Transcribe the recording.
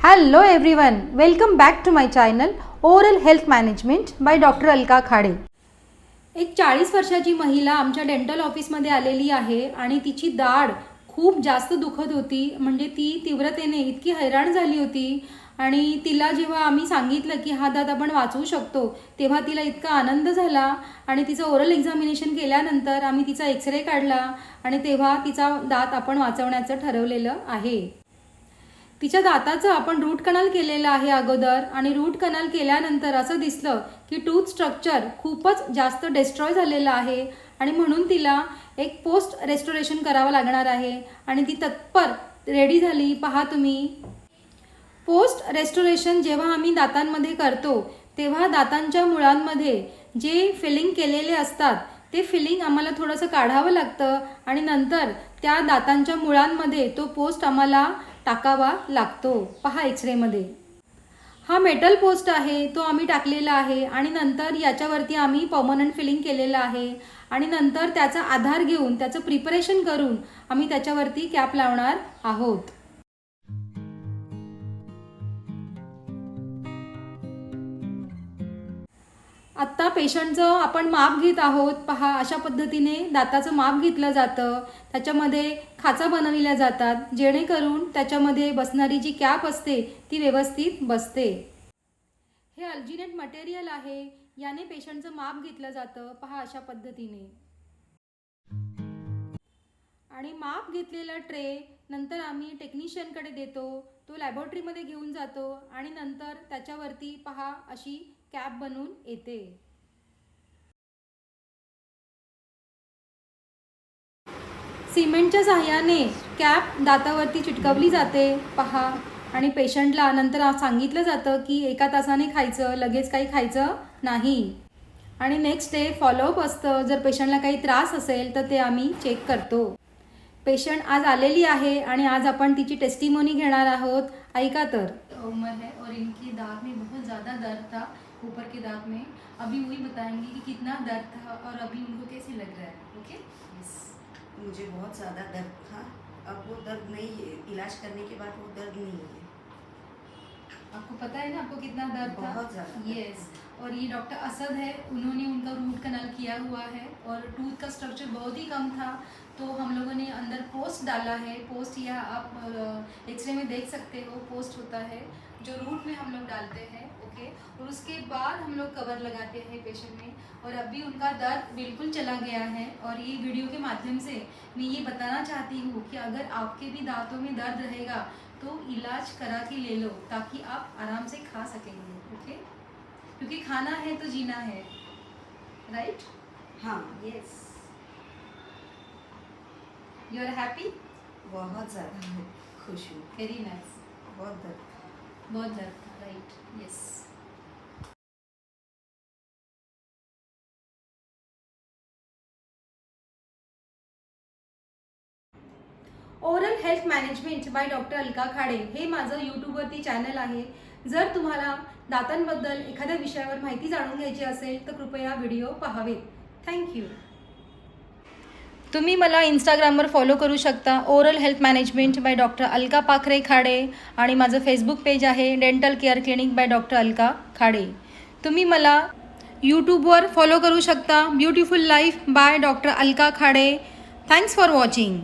Hello everyone welcome back to my channel oral health management by doctor Alka Khade एक चाळीस वर्षाची महिला आमच्या डेंटल ऑफिसमध्ये आलेली आहे आणि तिची दाढ खूप जास्त दुखत होती. म्हणजे ती तीव्रतेने इतकी हैराण झाली होती. आणि तिला जेव्हा आम्ही सांगितलं की हा दात आपण वाचवू शकतो तेव्हा तिला इतका आनंद झाला. आणि तिचं ओरल एक्झामिनेशन केल्यानंतर आम्ही तिचा एक्सरे काढला आणि तेव्हा तिचा दात आपण वाचवण्याचं ठरवलेलं आहे. तिच्या दाताचं आपण रूट कनाल केलेलं आहे अगोदर आणि रूट कनाल केल्यानंतर असं दिसलं की टूथ स्ट्रक्चर खूपच जास्त डिस्ट्रॉय झालेलं आहे आणि म्हणून तिला एक पोस्ट रेस्टोरेशन करावं लागणार आहे आणि ती तत्पर रेडी झाली. पहा तुम्ही. पोस्ट रेस्टोरेशन जेव्हा आम्ही दातांमध्ये करतो तेव्हा दातांच्या मुळांमध्ये जे फिलिंग केलेले असतात ते फिलिंग आम्हाला थोडंसं काढावं लागतं आणि नंतर त्या दातांच्या मुळांमध्ये तो पोस्ट आम्हाला टाकावा लागतो. पहा एक्सरेमध्ये हा मेटल पोस्ट आहे तो आम्ही टाकलेला आहे आणि नंतर याच्यावरती आम्ही पर्मनंट फिलिंग केलेलं आहे आणि नंतर त्याचा आधार घेऊन त्याचं प्रिपरेशन करून आम्ही त्याच्यावरती कॅप लावणार आहोत. आत्ता पेशंटचं आपण माप घेत आहोत. पहा अशा पद्धतीने दाताचं माप घेतलं जातं. त्याच्यामध्ये खाचा बनविल्या जातात. जेणेकरून त्याच्यामध्ये बसणारी जी कॅप असते ती व्यवस्थित बसते. हे अल्जिनेट मटेरियल आहे. याने पेशंटचं माप घेतलं जातं. पहा अशा पद्धतीने. आणि माप घेतलेला ट्रे नंतर आम्ही टेक्निशियनकडे देतो. तो लॅबोरेटरीमध्ये घेऊन जातो. आणि नंतर त्याच्यावरती पहा अशी कॅप बनवून येते. सिमेंटच्या सहाय्याने कॅप दातावरती चिटकवली जाते. पहा. आणि पेशंटला नंतर सांगितलं जातं की एका तासाने खायचं लगेच काही खायचं नाही. आणि नेक्स्ट डे फॉलोअप असतं. जर पेशंटला काही त्रास असेल तर ते आम्ही चेक करतो. पेशंट आज आलेली आहे आणि आज आपण तिची टेस्टिमोनी घेणार आहोत. ऐका तर. उम्र है और इनकी दांत में बहुत ज़्यादा दर्द था। ऊपर के दांत में। अभी वही बताएँगे कि कितना दर्द था और अभी उनको कैसे लग रहा है ओके यस मुझे बहुत ज़्यादा दर्द था। अब वो दर्द नहीं है इलाज करने के बाद वो दर्द नहीं है। आपको पता है ना आपको कितना दर्द था? बहुत ज़्यादा यस और ये डॉक्टर असद है, उन्होंने उनका रूट कनाल किया हुआ है और टूथ का स्ट्रक्चर बहुत ही कम था तो हम लोगों ने अंदर पोस्ट डाला है पोस्ट या आप एक्सरे में देख सकते हो पोस्ट होता है, जो रूट में हम लोग डालते हैं ओके और उसके बाद हम लोग कवर लगाते हैं पेशेंट में, और अभी उनका दर्द बिल्कुल चला गया है, और ये वीडियो के माध्यम से मैं ये बताना चाहती हूँ कि अगर आपके भी दांतों में दर्द रहेगा तो इलाज करा के ले लो, ताकि आप आराम से खा सकेंगे ओके क्योंकि खाना है तो जीना है राइट हाँ यस यू आर हैप्पी बहुत ज़्यादा खुश हूँ। वेरी नाइस बहुत दर्द था बहुत दर्द था right yes oral health management by doctor Alka Khade हे माझं यूट्यूबवरती चॅनल आहे. जर तुम्हाला दातांबद्दल एखाद्या विषयावर माहिती जाणून घ्यायची असेल तर कृपया व्हिडिओ पहावे थँक्यू तुम्ही मला इंस्टाग्रामवर फॉलो करू शकता. Oral health management by doctor Alka Pakhare Khade आणि माझं फेसबुक पेज आहे dental care clinic by doctor Alka Khade. तुम्ही मला यूट्यूबवर फॉलो करू शकता. Beautiful life by doctor Alka Khade. Thanks for watching